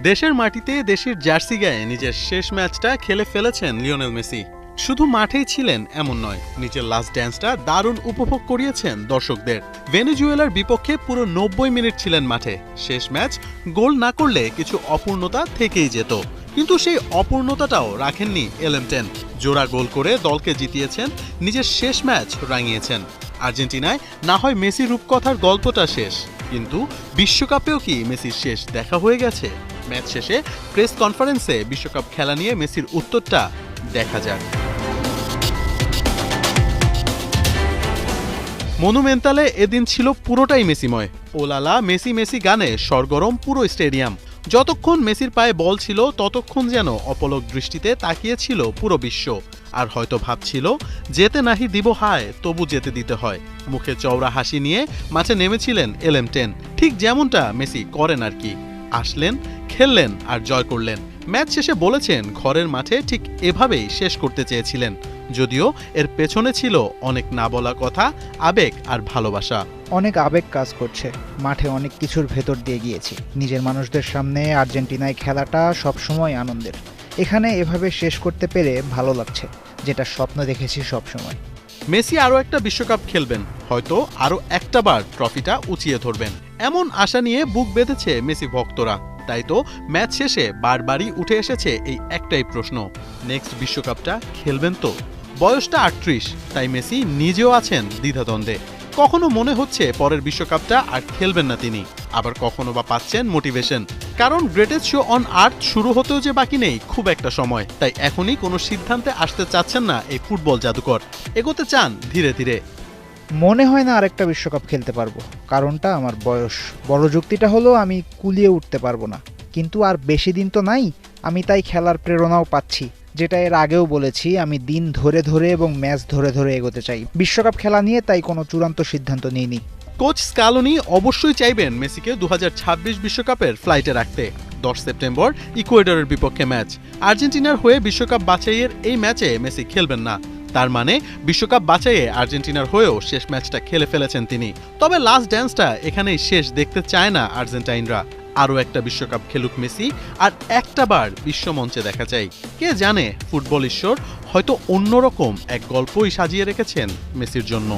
দেশের মাটিতে দেশের জার্সি গায়ে নিজের শেষ ম্যাচটা খেলে ফেলেছেন লিওনেল মেসি। শুধু মাঠেই ছিলেন এমন নয়, নিজের লাস্ট ড্যান্সটা দারুণ উপভোগ করিয়েছেন দর্শকদের। ভেনেজুয়েলার বিপক্ষে পুরো নব্বই মিনিট ছিলেন মাঠে। শেষ ম্যাচ গোল না করলে কিছু অপূর্ণতা থেকেই যেত। কিন্তু সেই অপূর্ণতাটাও রাখেননি এলএম জোড়া গোল করে দলকে জিতিয়েছেন, নিজের শেষ ম্যাচ রাঙিয়েছেন। আর্জেন্টিনায় না হয় মেসি রূপকথার গল্পটা শেষ, কিন্তু বিশ্বকাপেও কি মেসির শেষ দেখা হয়ে গেছে? ম্যাচ শেষে প্রেস কনফারেন্সে বিশ্বকাপ খেলা নিয়ে মেসির উত্তরটা দেখা যাক। মনুমেন্টালে এদিন ছিল পুরোটাই মেসিময়। ওলালা মেসি মেসি গানে সরগরম পুরো স্টেডিয়াম। যতক্ষণ মেসির পায়ে বল ছিল, ততক্ষণ যেন অপলক দৃষ্টিতে তাকিয়েছিল পুরো বিশ্ব। আর হয়তো ভাবছিল, যেতে নাহি দিব হায়, তবু যেতে দিতে হয়। মুখে চওড়া হাসি নিয়ে মাঠে নেমেছিলেন এলএম টেন। ঠিক যেমনটা মেসি করেন আর কি। আসলেন খেললেন আর জয় করলেন। ম্যাচ শেষে বলেছেন ঘরের মাঠে ঠিক এভাবেই শেষ করতে চেয়েছিলেন। যদিও এর পেছনে ছিল অনেক না বলা কথা আবেগ আর ভালোবাসা। অনেক আবেগ কাজ করছে। মাঠে অনেক কিছুর ভেতর দিয়ে গিয়েছি। নিজের মানুষদের সামনে আর্জেন্টিনায় খেলাটা সবসময় আনন্দের। এখানে এভাবে শেষ করতে পেরে ভালো লাগছে যেটা স্বপ্ন দেখেছি সবসময়। মেসি আরও একটা বিশ্বকাপ খেলবেন। হয়তো আরও একটা বার ট্রফিটা উঁচিয়ে ধরবেন। এমন আশা নিয়ে বুক বেঁধেছে মেসি ভক্তরা। তাই তো ম্যাচ শেষে বারবারই উঠে এসেছে এই একটাই প্রশ্ন। নেক্সট বিশ্বকাপটা খেলবেন তো? বয়সটা আটত্রিশ, তাই মেসি নিজেও আছেন দ্বিধাদ্বন্দ্বে। কখনো মনে হচ্ছে পরের বিশ্বকাপটা আর খেলবেন না তিনি। আবার কখনো বা পাচ্ছেন মোটিভেশন। কারণ গ্রেটেস্ট শো অন আর্থ শুরু হতেও যে বাকি নেই, খুব একটা সময়। তাই এখনই কোনো সিদ্ধান্তে আসতে চাচ্ছেন না এই ফুটবল জাদুকর। এগোতে চান ধীরে ধীরে। মনে হয় না আরেকটা বিশ্বকাপ খেলতে পারব। কারণটা আমার বয়স। বড় যুক্তিটা হলো আমি কুলিয়ে উঠতে পারব না। কিন্তু আর বেশি দিন তো নাই, আমি তাই খেলার প্রেরণাও পাচ্ছি, যেটা এর আগেও বলেছি, আমি দিন ধরে ধরে এবং ম্যাচ ধরে ধরে এগোতে চাই। বিশ্বকাপ খেলা নিয়ে তাই কোনো চূড়ান্ত সিদ্ধান্ত নিইনি। কোচ স্কালোনি অবশ্যই চাইবেন মেসিকে দু বিশ্বকাপের ফ্লাইটে রাখতে। দশ সেপ্টেম্বর ইকুয়েডরের বিপক্ষে ম্যাচ। আর্জেন্টিনার হয়ে বিশ্বকাপ বাছাইয়ের এই ম্যাচে মেসি খেলবেন না। তার মানে বিশ্বকাপ বাঁচাইয়ে আর্জেন্টিনার হয়েও শেষ ম্যাচটা খেলে ফেলেছেন তিনি। তবে লাস্ট ড্যান্সটা এখানেই শেষ দেখতে চায় না আর্জেন্টাইনরা। আরও একটা বিশ্বকাপ খেলুক মেসি, আর একটা বার বিশ্বমঞ্চে দেখা যায় কে জানে ফুটবল ঈশ্বর হয়তো অন্যরকম এক গল্পই সাজিয়ে রেখেছেন মেসির জন্য।